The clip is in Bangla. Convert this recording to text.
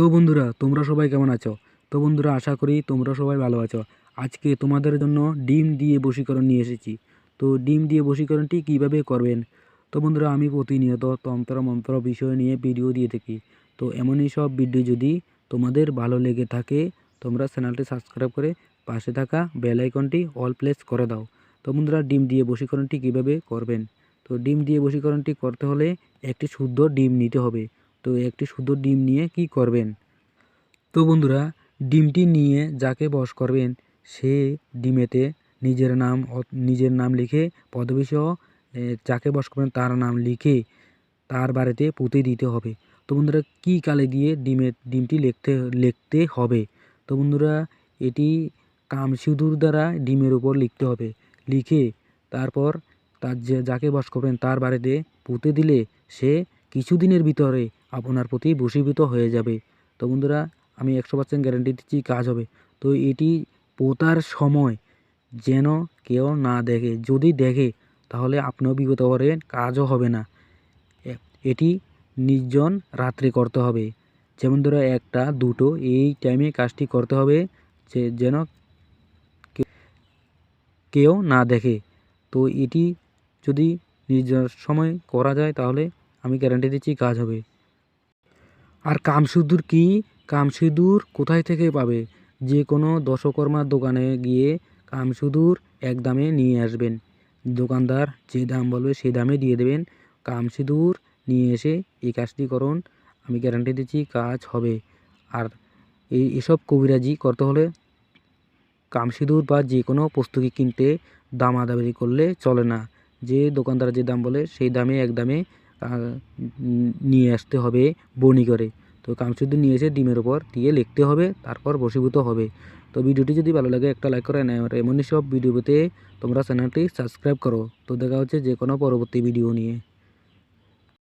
তো বন্ধুরা, তোমরা সবাই কেমন আছো? তো বন্ধুরা, আশা করি তোমরা সবাই ভালো আছো। আজকে তোমাদের জন্য ডিম দিয়ে বশীকরণ নিয়ে এসেছি। তো ডিম দিয়ে বশীকরণটি কীভাবে করবেন? তো বন্ধুরা, আমি প্রতিনিয়ত তন্ত্র, মন্ত্র বিষয় নিয়ে ভিডিও দিয়ে থাকি। তো এমনই সব ভিডিও যদি তোমাদের ভালো লেগে থাকে, তোমরা চ্যানেলটি সাবস্ক্রাইব করে পাশে থাকা বেল আইকনটি অল প্লেস করে দাও। তো বন্ধুরা, ডিম দিয়ে বশীকরণটি কীভাবে করবেন? তো ডিম দিয়ে বশীকরণটি করতে হলে একটি শুদ্ধ ডিম নিতে হবে। তো একটি শুদ্ধ ডিম নিয়ে কি করবেন? তো বন্ধুরা, ডিমটি নিয়ে যাকে বস করবেন, সে ডিমেতে নিজের নাম নিজের নাম লিখে পদবিসহ যাকে বস করবেন তার নাম লিখে তার বাড়িতে পুঁতে দিতে হবে। তো বন্ধুরা, কী কালে দিয়ে ডিমের ডিমটি লিখতে লিখতে হবে? তো বন্ধুরা, এটি কামসিঁদুর দ্বারা ডিমের উপর লিখতে হবে। লিখে তারপর তার যে, যাকে বশ করবেন তার বাড়িতে পুঁতে দিলে সে কিছুদিনের ভিতরে আপনার প্রতি বশীভূত হয়ে যাবে। তো বন্ধুরা, আমি একশো পার্সেন্ট গ্যারেন্টি দিচ্ছি কাজ হবে। তো এটি পোতার সময় যেন কেউ না দেখে। যদি দেখে, তাহলে আপনিও বিগত করেন কাজও হবে না। এটি নির্জন রাত্রে করতে হবে। যেমন ধরো, একটা, দুটো, এই টাইমে কাজটি করতে হবে যে, যেন কেউ না দেখে। তো এটি যদি নির্জন সময় করা যায়, তাহলে আমি গ্যারান্টি দিচ্ছি কাজ হবে। আর কামসিঁদুর কি? কামসিঁদুর কোথায় থেকে পাবে? যে কোনো দশকর্মার দোকানে গিয়ে কামসিঁদুর এক দামে নিয়ে আসবেন। দোকানদার যে দাম বলবে সেই দামে দিয়ে দেবেন। কামসিঁদুর নিয়ে এসে এই কাজটি করুন, আমি গ্যারান্টি দিচ্ছি কাজ হবে। আর এই এসব কবিরাজি করতে হলে কামসিঁদুর বা যে কোনো পুস্তকি কিনতে দামাদামি করলে চলে না। যে দোকানদার যে দাম বলে সেই দামে এক দামে নিয়ে আসতে হবে বনি করে। তো কামসিদ্ধ নিয়ে এসে ডিমের ওপর দিয়ে লিখতে হবে, তারপর বসীভূত হবে। তো ভিডিওটি যদি ভালো লাগে, একটা লাইক করে নেয় এমনই সব ভিডিওতে তোমরা চ্যানেলটি সাবস্ক্রাইব করো। তো দেখা হচ্ছে যে কোনো পরবর্তী ভিডিও নিয়ে।